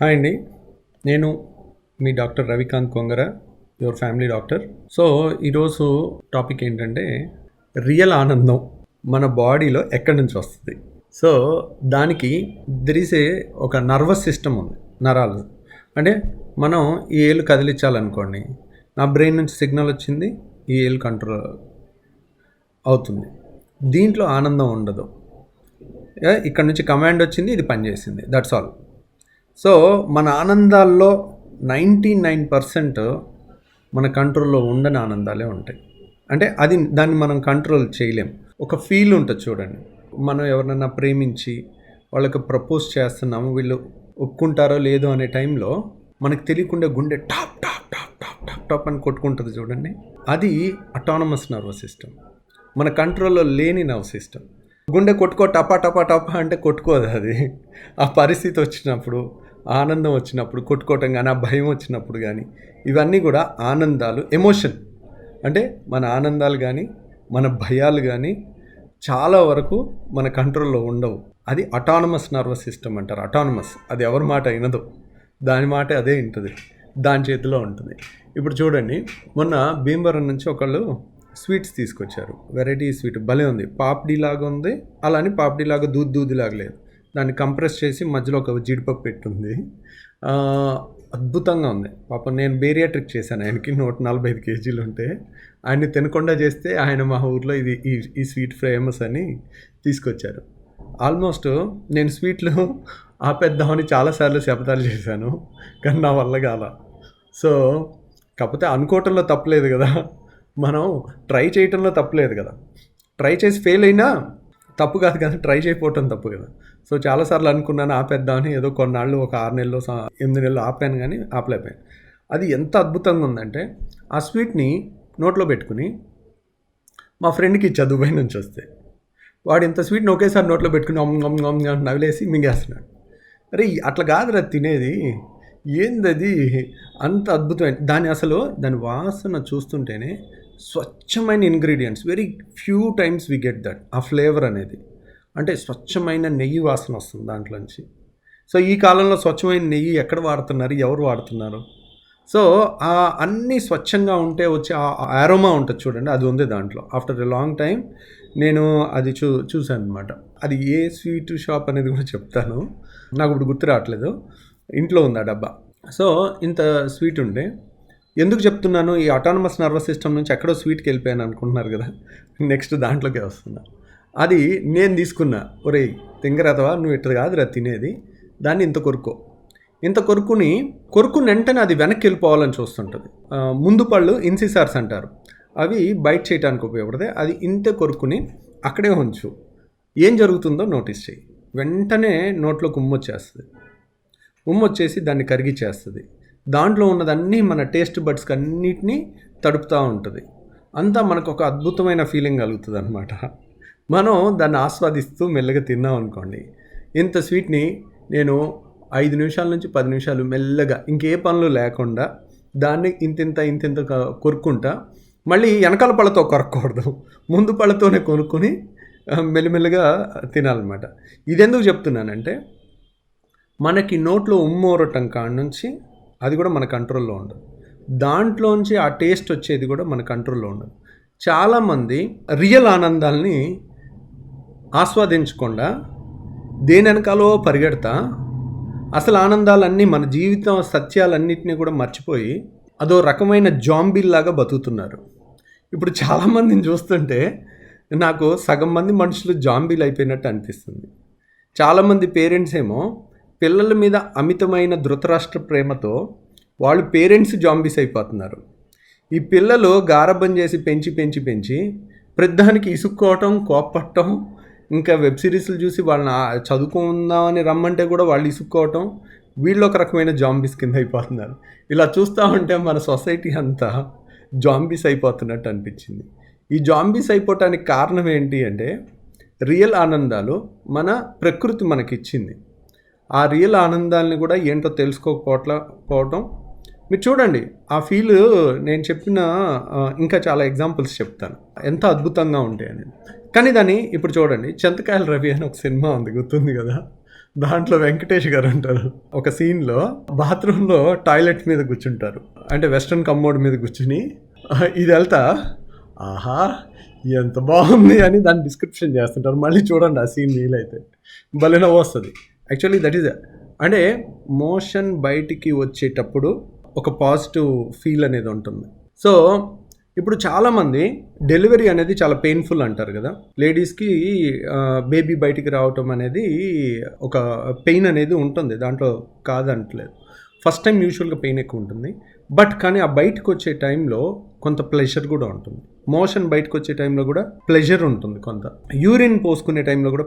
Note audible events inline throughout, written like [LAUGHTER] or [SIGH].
Hi అండి. నేను మీ doctor Ravikanth Kongara your family doctor. So ఈరోజు టాపిక్ ఏంటంటే రియల్ ఆనందం మన బాడీలో ఎక్కడి నుంచి వస్తుంది? సో దానికి దిరిసే ఒక నర్వస్ సిస్టమ్ ఉంది నరాలు. అంటే మనం ఈ ఏళ్ళు కదిలించాలనుకోండి నా బ్రెయిన్ నుంచి సిగ్నల్ వచ్చింది ఈ ఏళ్ళు కంట్రోల్ అవుతుంది. దీంట్లో ఆనందం ఉండదు. ఇక్కడ నుంచి కమాండ్ వచ్చింది ఇది పనిచేసింది దట్స్ ఆల్ సో మన ఆనందాల్లో నైంటీ నైన్ పర్సెంట్ మన కంట్రోల్లో ఉండని ఆనందాలే ఉంటాయి. అంటే అది దాన్ని మనం కంట్రోల్ చేయలేం. ఒక ఫీల్ ఉంటుంది చూడండి. మనం ఎవరినైనా ప్రేమించి వాళ్ళకి ప్రపోజ్ చేస్తున్నాము వీళ్ళు ఒప్పుకుంటారో లేదో అనే టైంలో మనకు తెలియకుండా గుండె టాప్ టాప్ టాప్ టాప్ టాప్ టాప్ అని కొట్టుకుంటుంది చూడండి. అది అటానమస్ నర్వస్ సిస్టమ్ మన కంట్రోల్లో లేని నర్వ్ సిస్టమ్ గుండె కొట్టుకో టపా టపా టపా అంటే కొట్టుకోదు అది. ఆ పరిస్థితి వచ్చినప్పుడు ఆనందం వచ్చినప్పుడు కొట్టుకోవటం కానీ ఆ భయం వచ్చినప్పుడు కానీ ఇవన్నీ కూడా ఆనందాలు ఎమోషన్. అంటే మన ఆనందాలు కానీ మన భయాలు కానీ చాలా వరకు మన కంట్రోల్లో ఉండవు. అది అటానమస్ నర్వస్ సిస్టమ్ అంటారు అటానమస్ అది ఎవరి మాట అయినదో దాని మాట అదే ఉంటుంది దాని చేతిలో ఉంటుంది. ఇప్పుడు చూడండి మొన్న భీమవరం నుంచి ఒకళ్ళు స్వీట్స్ తీసుకొచ్చారు. వెరైటీ స్వీట్ భలే ఉంది. పాపిడి లాగా ఉంది. అలానే పాపిడి లాగా దూద్ దూది లాగా లేదు. దాన్ని కంప్రెస్ చేసి మధ్యలో ఒక జీడిపప్పు పెట్టుంది. అద్భుతంగా ఉంది. పాపం నేను బేరియాట్రిక్ చేశాను ఆయనకి నూట నలభై ఐదు కేజీలు ఉంటే. ఆయన్ని తినకుండా చేస్తే ఆయన మా ఊర్లో ఇది ఈ ఈ స్వీట్ ఫేమస్ అని తీసుకొచ్చారు. ఆల్మోస్ట్ నేను స్వీట్లు ఆపేద్దామని చాలాసార్లు శపథాలు చేశాను కానీ నా వల్ల కాల. సో కాకపోతే అనుకోవటంలో తప్పలేదు కదా. మనం ట్రై చేయటంలో తప్పలేదు కదా. ట్రై చేసి ఫెయిల్ అయినా తప్పు కాదు కానీ ట్రై చేయకపోవటం తప్పు కదా. సో చాలాసార్లు అనుకున్నాను ఆపేద్దామని ఏదో కొన్నాళ్ళు ఒక ఆరు నెలలు ఎనిమిది నెలలు ఆపాను కానీ ఆపలేకపోయాను. అది ఎంత అద్భుతంగా ఉందంటే ఆ స్వీట్ని నోట్లో పెట్టుకుని మా ఫ్రెండ్కి ఇచ్చా దుబాయ్ నుంచి వస్తే వాడు ఇంత స్వీట్ని ఒకేసారి నోట్లో పెట్టుకుని అమ్ అమ్ అమ్ అని నవిలేసి మింగేస్తున్నాడు. అరే అట్లా కాదురా తినేది. ఏందది? అంత అద్భుతమైన దాని అసలు దాని వాసన చూస్తుంటేనే స్వచ్ఛమైన ingredients very few times we get that ఆ ఫ్లేవర్ అనేది. అంటే స్వచ్ఛమైన నెయ్యి వాసన వస్తుంది దాంట్లోంచి సో ఈ కాలంలో స్వచ్ఛమైన నెయ్యి ఎక్కడ వాడుతున్నారు? ఎవరు వాడుతున్నారు? సో ఆ అన్నీ స్వచ్ఛంగా ఉంటే వచ్చే ఆ ఆరోమా ఉంటుంది చూడండి. అది ఉంది దాంట్లో. ఆఫ్టర్ ఎ లాంగ్ టైం నేను అది చూ చూశాను అనమాట అది ఏ స్వీట్ షాప్ అనేది కూడా చెప్తాను. నాకు ఇప్పుడు గుర్తు రావట్లేదు. ఇంట్లో ఉంది ఆ డబ్బా. సో ఇంత స్వీట్ ఉండే. ఎందుకు చెప్తున్నాను? ఈ అటానమస్ నర్వస్ సిస్టమ్ నుంచి ఎక్కడో స్వీట్కి వెళ్ళిపోయాను అనుకుంటున్నారు కదా. నెక్స్ట్ దాంట్లోకే వస్తున్నా. అది నేను తీసుకున్నా ఒరే తింగరతవా? నువ్వు ఇట్లా కాదురా తినేది. దాన్ని ఇంత కొరుకో ఇంత కొరుకుని కొరుకుని వెంటనే అది వెనక్కి వెళ్ళిపోవాలని చూస్తుంటుంది. ముందు పళ్ళు ఇన్సిసార్స్ అంటారు. అవి బైట్ చేయడానికి ఉపయోగపడతాయి. అది ఇంత కొరుకుని అక్కడే ఉంచు. ఏం జరుగుతుందో నోటీస్ చేయి వెంటనే నోట్లో కుమ్మొచ్చేస్తుంది ఉమ్మొచ్చేసి దాన్ని కరిగిచ్చేస్తుంది. దాంట్లో ఉన్నదన్నీ మన టేస్ట్ బడ్స్కి అన్నిటినీ తడుపుతూ ఉంటుంది. అంతా మనకు ఒక అద్భుతమైన ఫీలింగ్ కలుగుతుంది అనమాట మనం దాన్ని ఆస్వాదిస్తూ మెల్లగా తిన్నాం అనుకోండి ఇంత స్వీట్ని నేను ఐదు నిమిషాల నుంచి పది నిమిషాలు మెల్లగా ఇంకే పనులు లేకుండా దాన్ని ఇంతింత ఇంతింత కొరుక్కుంటా మళ్ళీ వెనకాల పళ్ళతో కొరకూడదు ముందు పళ్ళతోనే కొనుక్కొని మెల్లమెల్లగా మెల్లిమెల్లిగా తినాలన్నమాట. ఇదెందుకు చెప్తున్నానంటే మనకి నోట్లో ఉమ్మోరటం కాడ నుంచి అది కూడా మన కంట్రోల్లో ఉండదు. దాంట్లోంచి ఆ టేస్ట్ వచ్చేది కూడా మన కంట్రోల్లో ఉండదు. చాలామంది రియల్ ఆనందాల్ని ఆస్వాదించకుండా దేని వెనకాలో పరిగెడతా అసలు ఆనందాలన్నీ మన జీవితం సత్యాలన్నింటినీ కూడా మర్చిపోయి అదో రకమైన జాంబీల్లాగా బతుకుతున్నారు. ఇప్పుడు చాలామందిని చూస్తుంటే నాకు సగం మంది మనుషులు జాంబీలు అయిపోయినట్టు అనిపిస్తుంది. చాలామంది పేరెంట్స్ ఏమో పిల్లల మీద అమితమైన ధృతరాష్ట్ర ప్రేమతో వాళ్ళు పేరెంట్స్ జాంబీస్ అయిపోతున్నారు. ఈ పిల్లలు గారబ్బం చేసి పెంచి పెంచి పెంచి ప్రతిదానికి ఇసుక్కోవటం కోప్పట్టం ఇంకా వెబ్ సిరీస్లు చూసి వాళ్ళని చదువుకుందామని రమ్మంటే కూడా వాళ్ళు ఇసుక్కోవటం వీళ్ళు ఒక రకమైన జాంబీస్ కింద అయిపోతున్నారు. ఇలా చూస్తూ ఉంటే మన సొసైటీ అంతా జాంబీస్ అయిపోతున్నట్టు అనిపించింది. ఈ జాంబీస్ అయిపోవటానికి కారణం ఏంటి అంటే రియల్ ఆనందాలు మన ప్రకృతి మనకిచ్చింది. ఆ రియల్ ఆనందాలని కూడా ఏంటో తెలుసుకోకపోవట్ల పోవటం. మీరు చూడండి ఆ ఫీల్ నేను చెప్పిన ఇంకా చాలా ఎగ్జాంపుల్స్ చెప్తాను. ఎంత అద్భుతంగా ఉంటాయి అని కానీ దాన్ని ఇప్పుడు చూడండి చింతకాయల రవి అని ఒక సినిమా ఉంది గుర్తుంది కదా? దాంట్లో వెంకటేష్ గారు అంటారు. ఒక సీన్లో బాత్రూంలో టాయిలెట్ మీద కూర్చుంటారు. అంటే వెస్ట్రన్ కమ్మోడ్ మీద కూర్చుని ఇది వెళ్తా ఆహా ఎంత బాగుంది అని దాన్ని డిస్క్రిప్షన్ చేస్తుంటారు. మళ్ళీ చూడండి ఆ సీన్ వీలైతే భలే నవ్వు వస్తుంది. యాక్చువల్లీ దట్ ఈస్ అంటే మోషన్ బయటికి వచ్చేటప్పుడు ఒక పాజిటివ్ ఫీల్ అనేది ఉంటుంది. సో ఇప్పుడు చాలామంది డెలివరీ అనేది చాలా పెయిన్ఫుల్ అంటారు కదా. లేడీస్కి బేబీ బయటికి రావటం అనేది ఒక పెయిన్ అనేది ఉంటుంది. దాంట్లో కాదంటలేదు. ఫస్ట్ టైం యూజువల్గా పెయిన్ ఎక్కువ ఉంటుంది. బట్ కానీ ఆ బయటకు వచ్చే టైంలో కొంత ప్లెజర్ కూడా ఉంటుంది. మోషన్ బయటకు వచ్చే టైంలో కూడా ప్లెజర్ ఉంటుంది కొంత. యూరిన్ పోసుకునే టైంలో కూడా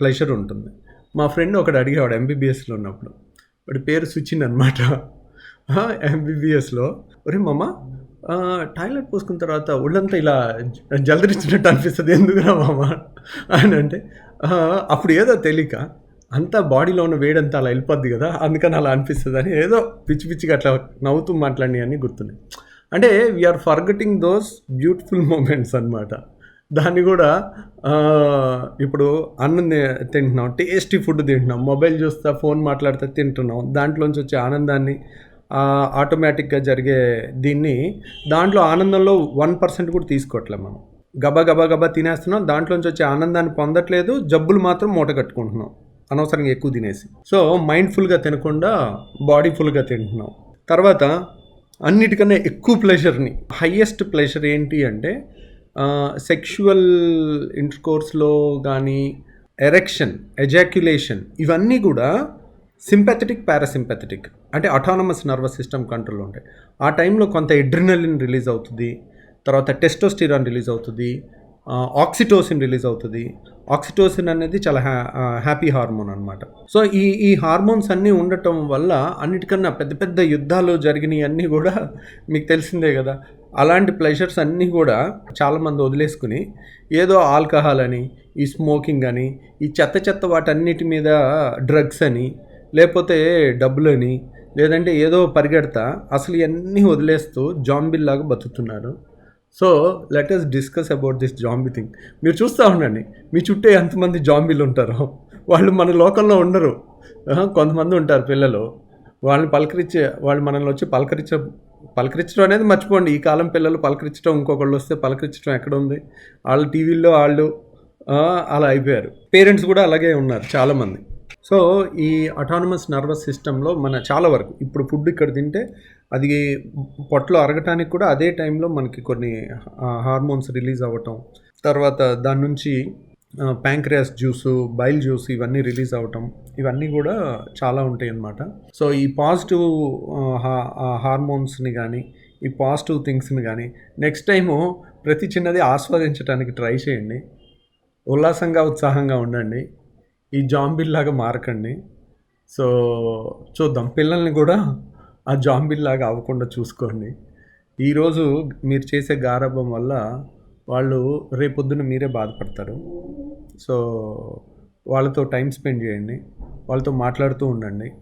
ప్లెజర్ ఉంటుంది. మా ఫ్రెండ్ ఒకడు అడిగేవాడు ఎంబీబీఎస్లో ఉన్నప్పుడు. వాడి పేరు సుచిన్ అనమాట ఎంబీబీఎస్లో ఒరే మామ టాయిలెట్ పోసుకున్న తర్వాత ఒళ్ళంతా ఇలా జలదరించినట్టు అనిపిస్తుంది. ఎందుకురా మామ? అని అంటే అప్పుడు ఏదో తెలియక అంతా బాడీలో ఉన్న వేడంతా అలా వెళ్ళిపోద్ది కదా అందుకని అలా అనిపిస్తుంది అని ఏదో పిచ్చి పిచ్చిగా అట్లా నవ్వుతూ మాట్లాడి అని గుర్తున్నాయి. అంటే we are forgetting those beautiful moments అన్నమాట. దాన్ని కూడా ఇప్పుడు అన్నం తింటున్నాం టేస్టీ ఫుడ్ తింటున్నాం మొబైల్ చూస్తా ఫోన్ మాట్లాడితే తింటున్నాం. దాంట్లోంచి వచ్చే ఆనందాన్ని ఆటోమేటిక్గా జరిగే దీన్ని దాంట్లో ఆనందంలో వన్ పర్సెంట్ కూడా తీసుకోవట్లే మనం. గబా గబా గబా తినేస్తున్నాం దాంట్లోంచి వచ్చే ఆనందాన్ని పొందట్లేదు జబ్బులు మాత్రం మూట కట్టుకుంటున్నాం అనవసరంగా ఎక్కువ తినేసి. సో మైండ్ఫుల్గా తినకుండా బాడీ ఫుల్గా తింటున్నాం. తర్వాత అన్నిటికన్నా ఎక్కువ ప్లెషర్ని హయ్యెస్ట్ ప్లెషర్ ఏంటి అంటే సెక్షువల్ ఇంటర్కోర్స్లో కానీ ఎరెక్షన్ ఎజాక్యులేషన్ ఇవన్నీ కూడా సింపథెటిక్ పారాసింపథెటిక్ అంటే అటానమస్ నర్వస్ సిస్టమ్ కంట్రోల్ ఉంటాయి. ఆ టైంలో కొంత ఎడ్రినలిన్ రిలీజ్ అవుతుంది తర్వాత టెస్టోస్టిరాన్ రిలీజ్ అవుతుంది ఆక్సిటోసిన్ రిలీజ్ అవుతుంది. ఆక్సిటోసిన్ అనేది చాలా హ్యా హ్యాపీ హార్మోన్ అనమాట సో ఈ ఈ హార్మోన్స్ అన్నీ ఉండటం వల్ల అన్నిటికన్నా పెద్ద పెద్ద యుద్ధాలు జరిగినాయి అన్నీ కూడా [LAUGHS] మీకు తెలిసిందే కదా. అలాంటి ప్లెషర్స్ అన్నీ కూడా చాలామంది వదిలేసుకుని ఏదో ఆల్కహాల్ అని ఈ స్మోకింగ్ అని ఈ చెత్త చెత్త వాటన్నిటి మీద డ్రగ్స్ అని లేకపోతే డబ్బులని లేదంటే ఏదో పరిగెడతా అసలు ఇవన్నీ వదిలేస్తూ జాంబిల్లాగా బతుకుతున్నారు. So let us discuss about this zombie thing మీరు చూస్తూ ఉండండి మీ చుట్టూ ఎంతమంది జాంబీలు ఉంటారో. వాళ్ళు మన లోకల్లో ఉండరు. కొంతమంది ఉంటారు పిల్లలు. వాళ్ళని పలకరించే వాళ్ళు మనల్ని వచ్చి పలకరించే పలకరించడం అనేది మర్చిపోండి. ఈ కాలం పిల్లలు పలకరించడం ఇంకొకళ్ళు వస్తే పలకరించడం ఎక్కడ ఉంది? వాళ్ళు టీవీల్లో వాళ్ళు అలా అయిపోయారు. పేరెంట్స్ కూడా అలాగే ఉన్నారు చాలామంది. సో ఈ అటానమస్ నర్వస్ సిస్టంలో మన చాలా వరకు ఇప్పుడు ఫుడ్ ఇక్కడ తింటే అది పొట్టలో అరగటానికి కూడా అదే టైంలో మనకి కొన్ని హార్మోన్స్ రిలీజ్ అవ్వటం తర్వాత దాని నుంచి ప్యాంక్రియాస్ జ్యూసు బైల్ జ్యూస్ ఇవన్నీ రిలీజ్ అవ్వటం ఇవన్నీ కూడా చాలా ఉంటాయి అన్నమాట సో ఈ పాజిటివ్ హార్మోన్స్ని కానీ ఈ పాజిటివ్ థింగ్స్ని కానీ నెక్స్ట్ టైము ప్రతి చిన్నది ఆస్వాదించడానికి ట్రై చేయండి. ఉల్లాసంగా ఉత్సాహంగా ఉండండి. ఈ జాంబిల్లాగా మారకండి. సో చూద్దాం. పిల్లల్ని కూడా ఆ జాంబిల్లాగా అవ్వకుండా చూసుకోండి. ఈరోజు మీరు చేసే గారాభం వల్ల వాళ్ళు రేపొద్దున మీరే బాధపడతారు. సో వాళ్ళతో టైం స్పెండ్ చేయండి. వాళ్ళతో మాట్లాడుతూ ఉండండి.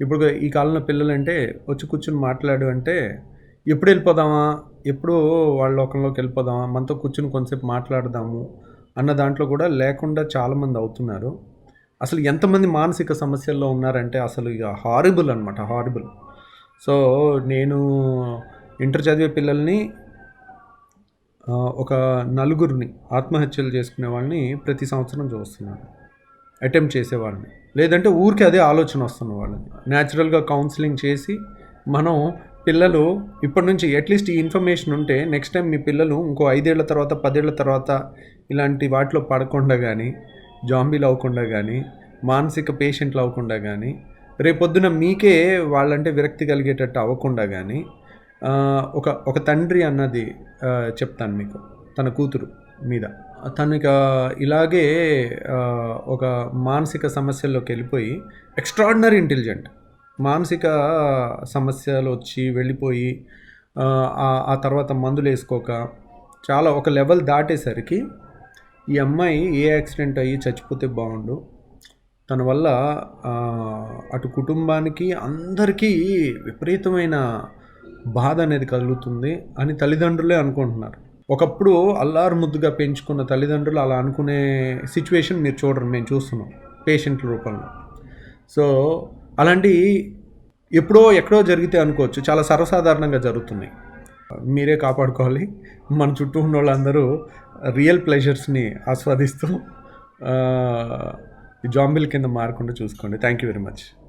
ఇప్పుడు ఈ కాలంలో పిల్లలు అంటే వచ్చి కూర్చుని మాట్లాడు అంటే ఎప్పుడు వెళ్ళిపోదామా? ఎప్పుడు వాళ్ళ లోకంలోకి వెళ్ళిపోదామా? మనతో కూర్చుని కొంతసేపు మాట్లాడదాము అన్న దాంట్లో కూడా లేకుండా చాలామంది అవుతున్నారు. అసలు ఎంతమంది మానసిక సమస్యల్లో ఉన్నారంటే అసలు ఇక హారిబుల్ అనమాట హారిబుల్ సో నేను ఇంటర్ చదివే పిల్లల్ని ఒక నలుగురిని ఆత్మహత్యలు చేసుకునే వాళ్ళని ప్రతి సంవత్సరం చూస్తున్నాను అటెంప్ట్ చేసేవాళ్ళని లేదంటే ఊరికి అదే ఆలోచన వస్తున్న వాళ్ళని. న్యాచురల్గా కౌన్సిలింగ్ చేసి మనం పిల్లలు ఇప్పటి నుంచి అట్లీస్ట్ ఈ ఇన్ఫర్మేషన్ ఉంటే నెక్స్ట్ టైం మీ పిల్లలు ఇంకో ఐదేళ్ళ తర్వాత పదేళ్ళ తర్వాత ఇలాంటి వాటిలో పడకుండా కానీ జాంబీలు అవ్వకుండా కానీ మానసిక పేషెంట్లు అవ్వకుండా కానీ రేపొద్దున మీకే వాళ్ళంటే విరక్తి కలిగేటట్టు అవ్వకుండా కానీ ఒక ఒక తండ్రి అన్నది చెప్తాను మీకు తన కూతురు మీద. తను ఇక ఇలాగే ఒక మానసిక సమస్యల్లోకి వెళ్ళిపోయి ఎక్స్ట్రాడినరీ ఇంటెలిజెంట్ మానసిక సమస్యలు వచ్చి వెళ్ళిపోయి ఆ, తర్వాత మందులు వేసుకోక చాలా ఒక లెవెల్ దాటేసరికి ఈ అమ్మాయి ఏ యాక్సిడెంట్ అయ్యి చచ్చిపోతే బాగుండు? తన వల్ల అటు కుటుంబానికి అందరికీ విపరీతమైన బాధ అనేది కలుగుతుంది అని తల్లిదండ్రులే అనుకుంటున్నారు. ఒకప్పుడు అల్లారు ముద్దుగా పెంచుకున్న తల్లిదండ్రులు అలా అనుకునే సిచ్యువేషన్ మీరు చూడరు మేము చూస్తున్నాం పేషెంట్ల రూపంలో. సో అలాంటి ఎప్పుడో ఎక్కడో జరిగితే అనుకోవచ్చు చాలా సర్వసాధారణంగా జరుగుతున్నాయి మీరే కాపాడుకోవాలి మన చుట్టూ ఉన్న వాళ్ళందరూ రియల్ ప్లెజర్స్ని ఆస్వాదిస్తూ జాంబిల్ కింద మారకుండా చూసుకోండి. Thank you very much